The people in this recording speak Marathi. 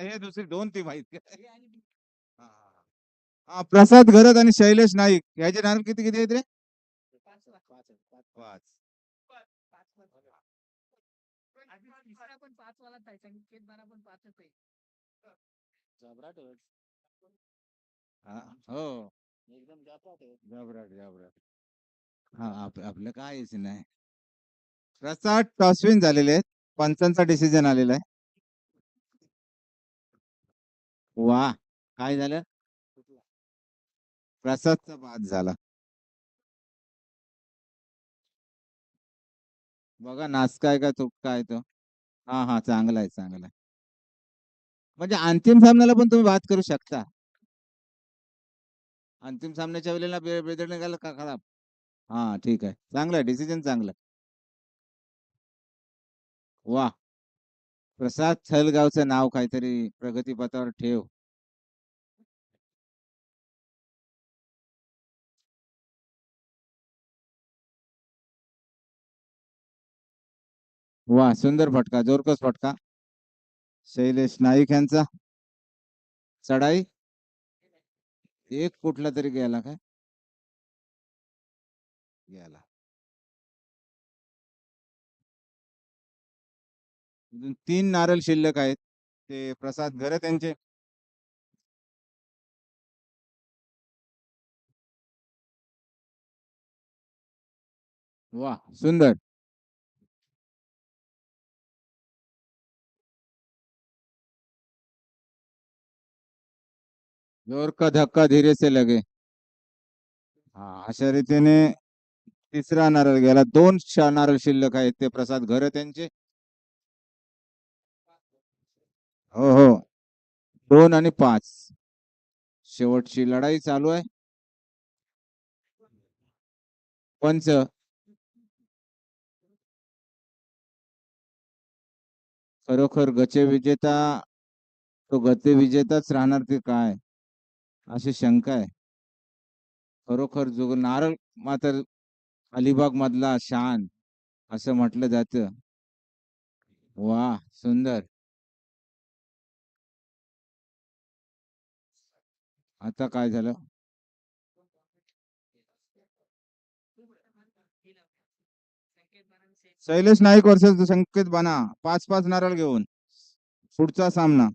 हे दुसरी दोन टीम आहेत हा, प्रसाद घरत आणि शैलेश नाईक. याचे नाव किती किती आहेत रे? पाच हा. घाबराट घाबराट आपलं काहीच नाही. प्रसाद टॉसविन झालेले आहेत. पंचांचा डिसिजन आलेला आहे. वा! काय झालं? प्रसादचा बाद झाला. बघा नाचकाय का तो? काय तो? हा हा चांगला आहे चांगला आहे. म्हणजे अंतिम सामन्याला पण तुम्ही बात करू शकता. अंतिम सामन्याच्या वेळेला बे- बेदड निघाला का खराब? हा ठीक आहे. चांगलं आहे डिसिजन चांगलं वा! प्रसाद थलगावचं नाव काहीतरी प्रगतीपथावर ठेव. वा सुंदर फटका जोरकस फटका. शैलेश नाईक यांचा. चढाई. एक कुठला तरी गेला काय? गेला. अजून तीन नारळ शिल्लक आहेत. ते प्रसाद घर त्यांचे. वा सुंदर. जोर का धक्का धीरे से लगे. हा अशा रीतीने तिसरा नारळ गेला. दोन नारळ शिल्लक आहेत. ते प्रसाद घर त्यांचे. हो हो. दोन आणि पाच. शेवटची लढाई चालू आहे. पंच. खरोखर गचे विजेता तो गते विजेताच राहणार ते काय? अशी शंका आहे. खरोखर जो नारळ मात्र अलिबाग मधला शान असं म्हटलं जात. वा सुंदर. आता काय झालं? शैलेश नाईक वर्सेस संकेत बाना. पाच पाच नारळ घेऊन. पुढचा सामना.